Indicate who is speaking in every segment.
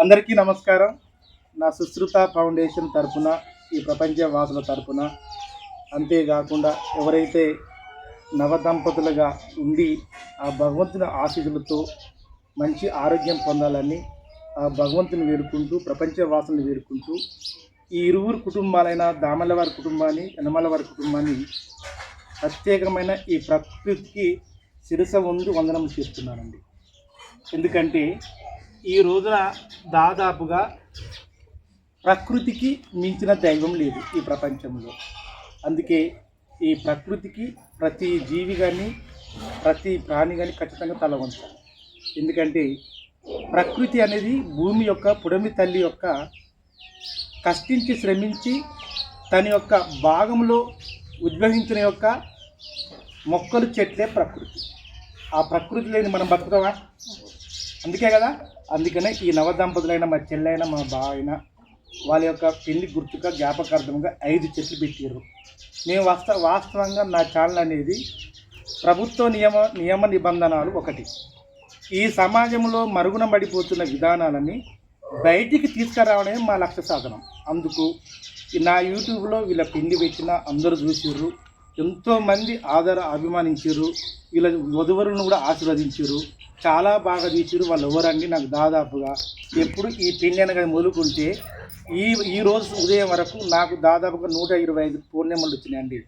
Speaker 1: అందరికీ నమస్కారం. నా సుశ్రుత ఫౌండేషన్ తరపున ఈ ప్రపంచ వాసుల తరపున అంతేకాకుండా ఎవరైతే నవదంపతులుగా ఉండి ఆ భగవంతుని ఆశీస్సులతో మంచి ఆరోగ్యం పొందాలని ఆ భగవంతుని వేడుకుంటూ ప్రపంచ వాసులను వేడుకుంటూ ఈ ఇరువురు కుటుంబాలైన దామల వారి కుటుంబాన్ని యనమల వారి కుటుంబాన్ని ప్రత్యేకమైన ఈ ప్రకృతికి శిరస వందు వందనం చేస్తున్నానండి ఎందుకంటే ఈ రోజున దాదాపుగా ప్రకృతికి మించిన దైవం లేదు ఈ ప్రపంచంలో. అందుకే ఈ ప్రకృతికి ప్రతి జీవి కానీ ప్రతి ప్రాణి కానీ ఖచ్చితంగా తల వంచాలి. ఎందుకంటే ప్రకృతి అనేది భూమి యొక్క పుడమి తల్లి యొక్క కష్టించి శ్రమించి తన యొక్క భాగంలో ఉద్భవించిన యొక్క మొక్కలు చెట్లే ప్రకృతి. ఆ ప్రకృతి లేని మనం బతుకుతామా? అందుకే కదా అందుకనే ఈ నవదంపతులైన మా చెల్లైన మా బావైన వాళ్ళ యొక్క పెళ్ళి గుర్తుగా జ్ఞాపకార్థంగా ఐదు చెట్లు పెట్టారు మేము వాస్త వాస్తవంగా నా ఛానల్ అనేది ప్రభుత్వ నియమ నియమ నిబంధనలు ఒకటి. ఈ సమాజంలో మరుగున పడిపోతున్న విధానాలని బయటికి తీసుకురావడమే మా లక్ష్య సాధనం. అందుకు నా యూట్యూబ్లో వీళ్ళ పిండి పెట్టిన అందరూ చూసిర్రు. ఎంతోమంది ఆదర అభిమానించారు. వీళ్ళ వధువరులను కూడా ఆశీర్వదించారు. చాలా బాగా తీసారు వాళ్ళు ఎవరండి? నాకు దాదాపుగా ఎప్పుడు ఈ పెళ్ళి అనగా మొదలుకుంటే ఈ ఈ రోజు ఉదయం వరకు నాకు దాదాపుగా నూట ఇరవై ఐదు ఫోన్ నెంబర్లు వచ్చినాయండి.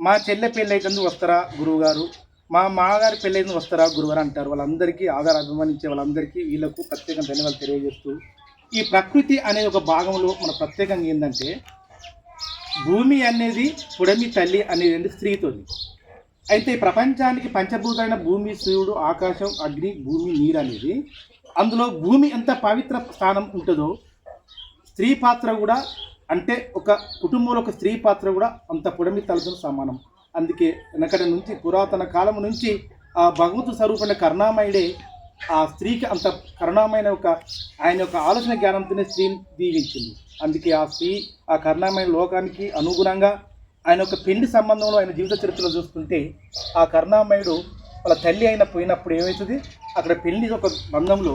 Speaker 1: మా చెల్లె పెళ్ళైతుంది వస్తారా గురువుగారు? మా మామగారి పెళ్ళైంది వస్తారా గురువుగారు అంటారు. వాళ్ళందరికీ ఆధార అభిమానించే వాళ్ళందరికీ వీళ్ళకు ప్రత్యేకంగా ధన్యవాదాలు తెలియజేస్తూ. ఈ ప్రకృతి అనే ఒక భాగంలో మన ప్రత్యేకంగా ఏంటంటే భూమి అనేది పుడమి తల్లి అనేది స్త్రీతోని. అయితే ఈ ప్రపంచానికి పంచభూతమైన భూమి సూర్యుడు ఆకాశం అగ్ని భూమి నీరు అనేది అందులో భూమి ఎంత పవిత్ర స్థానం ఉంటుందో స్త్రీ పాత్ర కూడా అంటే ఒక కుటుంబంలో ఒక స్త్రీ పాత్ర కూడా అంత పుడమి తలతో సమానం. అందుకే వెనకటి నుంచి పురాతన కాలం నుంచి ఆ భగవంతు స్వరూపమైన కరుణామయుడే ఆ స్త్రీకి అంత కరుణామైన ఒక ఆయన యొక్క ఆలోచన జ్ఞానంతోనే స్త్రీని దీవించింది. అందుకే ఆ స్త్రీ ఆ కరుణామైన లోకానికి అనుగుణంగా ఆయన ఒక పెళ్ళి సంబంధంలో ఆయన జీవిత చరిత్రలో చూస్తుంటే ఆ కరుణామయుడు వాళ్ళ తల్లి అయిన పోయినప్పుడు ఏమవుతుంది? అక్కడ పెళ్ళి ఒక బంధంలో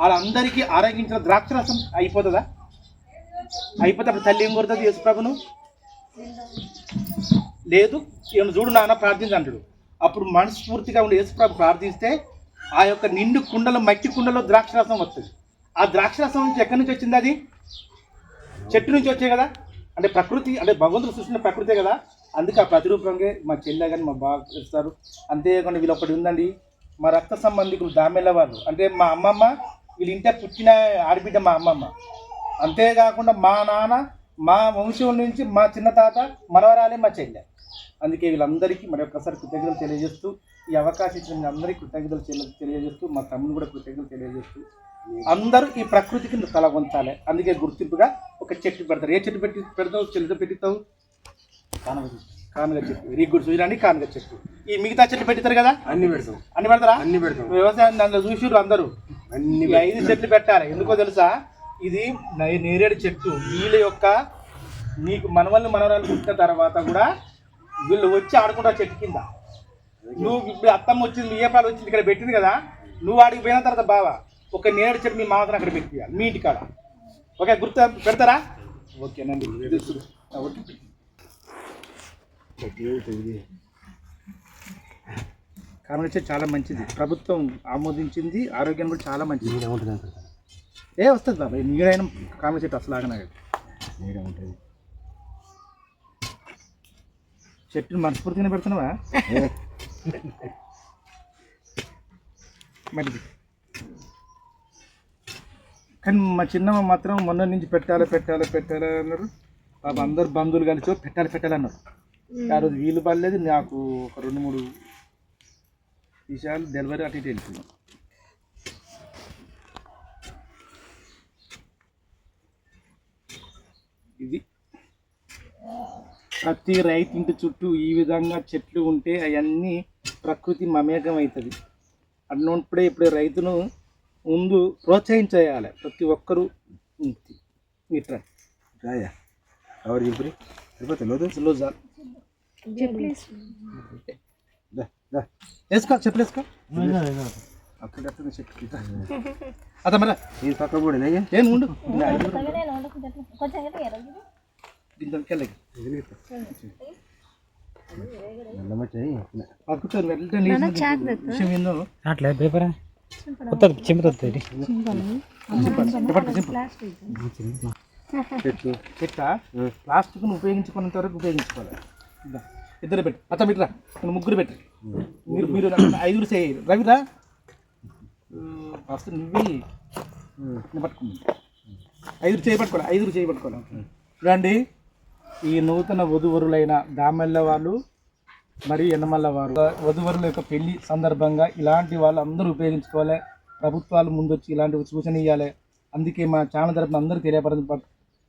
Speaker 1: వాళ్ళందరికీ ఆరోగించిన ద్రాక్షరసం అయిపోతుందా? అయిపోతే అప్పుడు తల్లి ఏం కోరుతుంది యేసుప్రభును లేదు ఈయన చూడు నాన్న ప్రార్థించంటాడు అప్పుడు మనస్ఫూర్తిగా ఉండి యేసుప్రభు ప్రార్థిస్తే ఆ యొక్క నిండు కుండలో మట్టి కుండలో ద్రాక్షరసం వస్తుంది. ఆ ద్రాక్షరసం నుంచి ఎక్కడి నుంచి వచ్చింది అది? చెట్టు నుంచి వచ్చాయి కదా? అంటే ప్రకృతి అంటే భగవంతుడు సృష్టించిన ప్రకృతే కదా? అందుకే ఆ ప్రతిరూపంగా మా చెల్లె కానీ మా బాగా చేస్తారు అంతేకాకుండా వీళ్ళు ఒకటి ఉందండి మా రక్త సంబంధికులు దామెల్ల వాళ్ళు. అంటే మా అమ్మమ్మ వీళ్ళ ఇంట పుట్టిన ఆడబిడ్డ మా అమ్మమ్మ. అంతేకాకుండా మా నాన్న మా వంశం నుంచి మా చిన్న తాత మనవరాలే మా చెల్లె. అందుకే వీళ్ళందరికీ మరి ఒక్కసారి కృతజ్ఞతలు తెలియజేస్తూ ఈ అవకాశం ఇచ్చిన అందరికీ కృతజ్ఞతలు తెలి- తెలియజేస్తూ మా తమ్ముని కూడా కృతజ్ఞతలు తెలియజేస్తూ అందరూ ఈ ప్రకృతికి తల వంచాలి. అందుకే గుర్తింపుగా ఒక చెట్టు పెడతారు. ఏ చెట్టు పెట్టి పెడతావు? చెట్టు పెట్టిస్తావు? కానగ చెట్టు. కానగ చెట్టు. వెరీ గుడ్ చూడండి కానగ చెట్టు. ఈ మిగతా చెట్లు పెడతారు కదా?
Speaker 2: అన్ని పెడతాం.
Speaker 1: అన్ని పెడతారా?
Speaker 2: అన్ని పెడతాం.
Speaker 1: వ్యవసాయం దాంట్లో చూసిర్రు అందరూ.
Speaker 2: అన్ని
Speaker 1: ఐదు చెట్లు పెట్టాలి. ఎందుకో తెలుసా? ఇది నేరేడు చెట్టు. వీళ్ళ యొక్క నీకు మనవల్ని మనవరాలు పుట్టిన తర్వాత కూడా వీళ్ళు వచ్చి ఆడుకుంటారు చెట్టు కింద. నువ్వు ఇప్పుడు అత్తమ్మ వచ్చింది మీ ఏపాలు వచ్చింది ఇక్కడ పెట్టింది కదా నువ్వు ఆడికి పోయిన తర్వాత బావా ఒక నేరేడు చెట్టు మీ మాత్రం అక్కడ పెట్టియాలి మీ ఇంటికాడ ఓకే గుర్తు పెడతారా? ఓకేనండి కారణం చెట్టు చాలా మంచిది. ప్రభుత్వం ఆమోదించింది ఆరోగ్యం కూడా చాలా మంచిది. ఏ వస్తుంది బాబాయ్ నీడైన కామె చెట్టు అసలు ఆగనా
Speaker 2: ఉంటుంది.
Speaker 1: చెట్టుని మనస్ఫూర్తిగానే పెడుతున్నావా? మరి కానీ మా చిన్నమ్మ మాత్రం మొన్న నుంచి పెట్టాలి పెట్టాలి పెట్టాలి అన్నారు. పాప అందరు బంధువులు కలిసి "ఓ, పెట్టాలి పెట్టాలి అన్నారు. ఆ రోజు వీలు పడలేదు నాకు ఒక రెండు మూడు విషయాలు డెలివరీ అటు ఇటు ఇది. ప్రతి రైతు ఇంటి చుట్టూ ఈ విధంగా చెట్లు ఉంటే అవన్నీ ప్రకృతి మమేకం అవుతుంది అన్నప్పుడే ఇప్పుడే రైతును ముందు ప్రోత్సహించేయాలి. ప్రతి ఒక్కరూ ఇట్లా
Speaker 2: రాయా? ఎవరు ఇప్పుడు సరిపోతే లోదు?
Speaker 1: లూజా.
Speaker 2: దా దా.
Speaker 1: వేసుకో చెప్పులు వేసుకో. అక్కడ ఎక్కడ చెట్టు. అత మరి
Speaker 2: పక్క కూడా
Speaker 1: ఏం ఉండు.
Speaker 3: అట్లే పేపర్? కొత్తది చింపుతుంది
Speaker 2: చెట్టు
Speaker 1: చెట్ట ప్లాస్టిక్ను ఉపయోగించుకున్నంత వరకు ఉపయోగించుకోవాలి. ఇద్దా. ఇద్దరు పెట్టు. అత్త నువ్వు ముగ్గురు పెట్టు. మీరు మీరు ఐదుగురు చేయాలి రవిరా? ఫస్ట్ నువ్వు నేను పట్టుకున్నాను ఐదుగురు చేయి పట్టుకోవాలి ఐదుగురు చేయి పట్టుకోవాలి. రండి. ఈ నూతన వధువరులైన దామెల్ల వాళ్ళు మరియు ఎన్నమల్ల వారు. వధువరుల యొక్క పెళ్ళి సందర్భంగా ఇలాంటి వాళ్ళు అందరూ ఉపయోగించుకోవాలి. ప్రభుత్వాలు ముందొచ్చి ఇలాంటి సూచన ఇవ్వాలి అందుకే మా ఛానల్ తరపున అందరూ తెలియపడ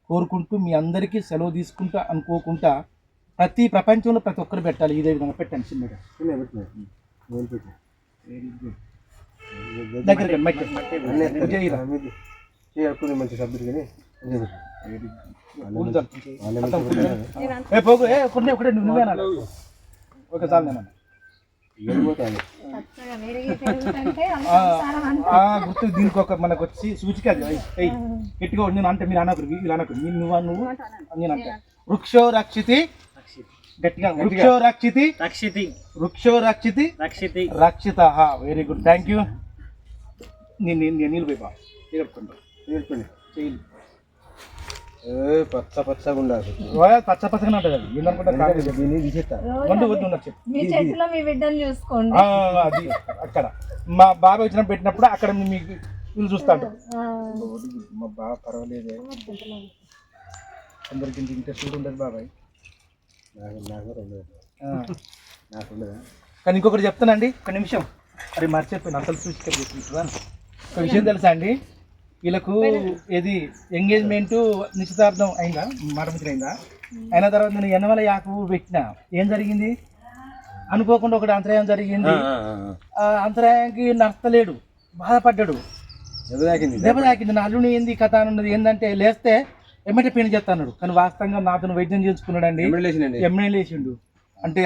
Speaker 1: కోరుకుంటూ మీ అందరికీ సెలవు తీసుకుంటా అనుకోకుండా ప్రతి ప్రపంచంలో ప్రతి ఒక్కరు పెట్టాలి. ఇదే విధంగా పెట్టండి చిన్నగా.
Speaker 2: చేయకుండా మంచి సభ్యులు కానీ
Speaker 1: చాలు. నేను గుర్తు దీనికి ఒక మనకు వచ్చి సూచిక గట్టిగా ఉండు. నేను అంటే మీరు అనకరు వీళ్ళు అనకరు మీరు నువ్వు నువ్వు? నేను అంటే వృక్షో రక్షితి గట్టిగా. వృక్షో రక్షితి.
Speaker 3: రక్షితి.
Speaker 1: వృక్షో రక్షితి.
Speaker 3: రక్షితి
Speaker 1: రక్షిత వెరీ గుడ్ థ్యాంక్ యూ నేను నేను నీళ్ళు పోయి బా.
Speaker 2: వెళ్ళిపోండి
Speaker 1: చెయ్యి.
Speaker 2: ఏ పచ్చ పచ్చగా ఉండాలి.
Speaker 1: పచ్చ పచ్చగా ఉంటుంది అది. ఏందనుకుంటా కాదు.
Speaker 2: దీన్ని తీసేస్తా
Speaker 1: వండు వద్దు ఉన్నది చెప్పు.
Speaker 4: మీ చేతిలో మీ బిడ్డను చూసుకోండి.
Speaker 1: ఆ, అది అక్కడ. మా బాబాయ్ వచ్చిన పెట్టినప్పుడు అక్కడ మీకు వీళ్ళు చూస్తాడు మా బాగా పర్వాలేదే. అందరికి ఇంత ఇంట్రెస్ట్ కూడా ఉండదు బాబాయ్.
Speaker 2: నాకు నాకు ఉండదా.
Speaker 1: కానీ ఇంకొకటి చెప్తానండి. ఒక నిమిషం. అరే మర్చిపోయిన. అసలు చేసుకుంటుందా ఒక విషయం తెలుసా అండి? వీళ్ళకు ఏది ఎంగేజ్మెంట్ నిశ్చితార్థం అయిందా? ముచ్చట అయిందా? అయిన తర్వాత నేను ఎన్నవల యాకు పెట్టిన. ఏం జరిగింది? అనుకోకుండా ఒకటి అంతరాయం జరిగింది. ఆ అంతరాయానికి నష్టలేడు బాధపడ్డాడు.
Speaker 2: దెబ్బ తాకింది
Speaker 1: దెబ్బ తాకింది నా అల్లుని ఏంది కథ అని ఉన్నది ఏంటంటే లేస్తే ఎమ్మటే పెళ్ళి చేస్తాడు కానీ వాస్తవంగా నాతో వైద్యం చేసుకున్నాడు అండి
Speaker 2: ఎమ్మెల్యేసినండి
Speaker 1: ఎమ్మెల్యే లేచిండు. అంటే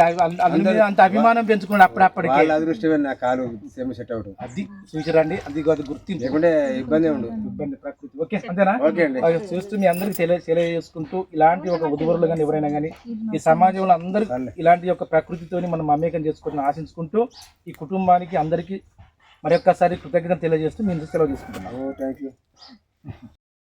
Speaker 1: అంత అభిమానం పెంచుకున్నాడు అప్పుడప్పటికే
Speaker 2: వాళ్ళ అదృష్టమే నా కాలు సేమ సెట్ అవుట్
Speaker 1: అది చూసారండి అది అది గుర్తింపు.
Speaker 2: లేకుంటే ఇబ్బంది ఉండు
Speaker 1: ఇబ్బంది ప్రకృతి. ఓకే అంతేనా?
Speaker 2: ఓకే అండి.
Speaker 1: చూస్తూ మీ అందరికి తెలియ తెలియజేసుకుంటూ ఇలాంటి ఒక ఉదువరులు కానీ ఎవరైనా కానీ ఈ సమాజంలో అందరూ ఇలాంటి యొక్క ప్రకృతితోని మనం మమేకం చేసుకోవాలని ఆశించుకుంటూ ఈ కుటుంబానికి అందరికీ మరొక్కసారి కృతజ్ఞత తెలియజేస్తూ మేము సెలవు తీసుకుంటున్నాం.
Speaker 2: Thank you